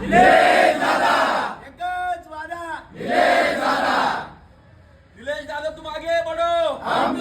एकच वादा निलेश दादा! तुम आगे बढ़ो। आज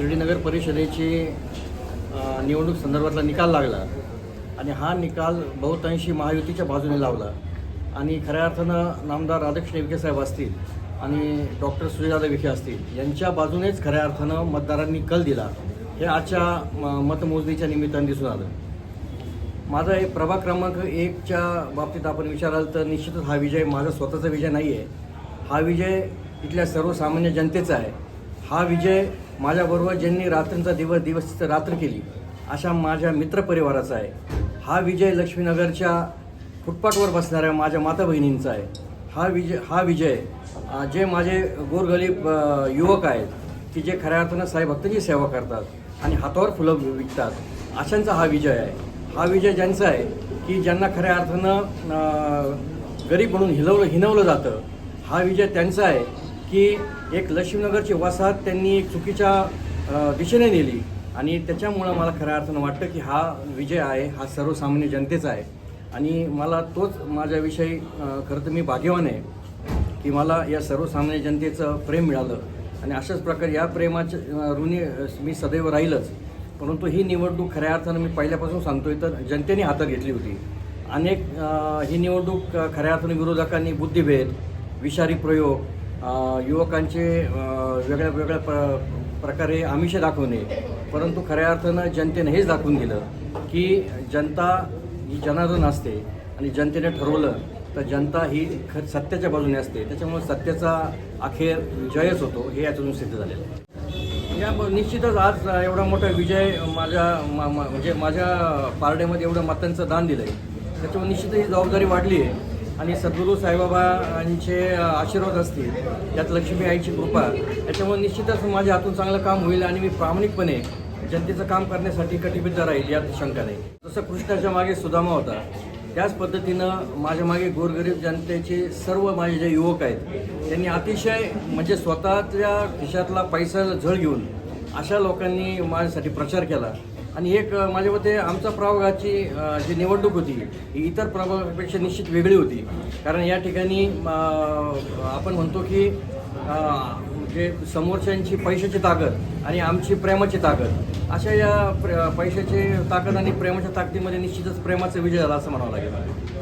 शिर्डी नगर परिषदेची निवडणूक संदर्भातला निकाल लागला आणि हा निकाल बहुतांशी महायुतीच्या बाजूने लावला. आणि खऱ्या अर्थानं नामदार राधाकृष्ण विखे साहेब असतील आणि डॉक्टर सुजयदादा विखे असतील यांच्या बाजूनेच खऱ्या अर्थानं मतदारांनी कल दिला. हे आजच्या म- मतमोजणीच्या निमित्तानं दिसून आलं. माझा एक प्रभाग क्रमांक एकच्या बाबतीत आपण विचाराल तर निश्चितच हा विजय माझा स्वतःचा विजय नाही आहे हा विजय इथल्या सर्वसामान्य जनतेचा आहे. हा विजय माझ्याबरोबर ज्यांनी रात्रींचा दिवस दिवस रात्र केली अशा माझ्या मित्रपरिवाराचा आहे. हा विजय लक्ष्मीनगरच्या फुटपाथवर बसणाऱ्या माझ्या माता बहिणींचा आहे. हा विजय हा विजय जे माझे गोरगरीब युवक आहेत की जे खऱ्या अर्थानं साईभक्तांची सेवा करतात आणि हातावर फुलं विकतात अशांचा हा विजय आहे. हा विजय ज्यांचा आहे की ज्यांना खऱ्या अर्थानं गरीब म्हणून हिलवलं हिनवलं जातं हा विजय त्यांचा आहे. की एक लक्ष्मीनगरची वसाहत त्यांनी एक चुकीच्या दिशेने नेली. आणि त्याच्यामुळं मला खऱ्या अर्थानं वाटतं की हा विजय आहे हा सर्वसामान्य जनतेचा आहे. आणि मला तोच माझ्याविषयी खरं तर मी भाग्यवान आहे की मला या सर्वसामान्य जनतेचं प्रेम मिळालं. आणि अशाच प्रकारे या प्रेमाच्या ऋणी मी सदैव राहीलच. परंतु ही निवडणूक खऱ्या अर्थानं मी पहिल्यापासून सांगतोय तर जनतेने हातात घेतली होती. अनेक ही निवडणूक खऱ्या अर्थानं विरोधकांनी बुद्धिभेद विषारी प्रयोग युवकांचे वेगळ्या वेगळ्या प्र प्रकारे आमिष दाखवणे परंतु खऱ्या अर्थानं जनतेनं हेच दाखवून दिलं की जनता ही जनार्दन असते आणि जनतेने ठरवलं तर जनता ही ख सत्याच्या बाजूने असते. त्याच्यामुळे सत्याचा अखेर जयच होतो हे यातून सिद्ध झालेलं आहे. या निश्चितच आज एवढा मोठा विजय माझ्या मा- म्हणजे माझ्या पारड्यामध्ये एवढं मतांचं दान दिलं आहे त्याच्यामुळे निश्चितच ही जबाबदारी वाढली आहे. आणि सद्गुरू साईबाबांचे आशीर्वाद असतील त्यात लक्ष्मी आईची कृपा. याच्यामुळे निश्चितच माझ्या हातून चांगलं काम होईल आणि मी प्रामाणिकपणे जनतेचं काम करण्यासाठी कटिबद्ध राहील यात शंका नाही. जसं कृष्णाच्या मागे सुदामा होता त्याच पद्धतीनं माझ्या मागे गोरगरीब जनतेचे सर्व माझे जे युवक आहेत त्यांनी अतिशय म्हणजे स्वतःच्या खिशातला पैसा झळ घेऊन अशा लोकांनी माझ्यासाठी प्रचार केला आणि एक माझ्या मते आमच्या प्रभागाची जी निवडणूक होती ही इतर प्रभागापेक्षा निश्चित वेगळी होती. कारण या ठिकाणी आपण म्हणतो की जे समोरच्यांची पैशाची ताकद आणि आमची प्रेमाची ताकद अशा या प्र पैशाची ताकद आणि प्रेमाच्या ताकदीमध्ये निश्चितच प्रेमाचा विजय झाला असं म्हणावं लागेल.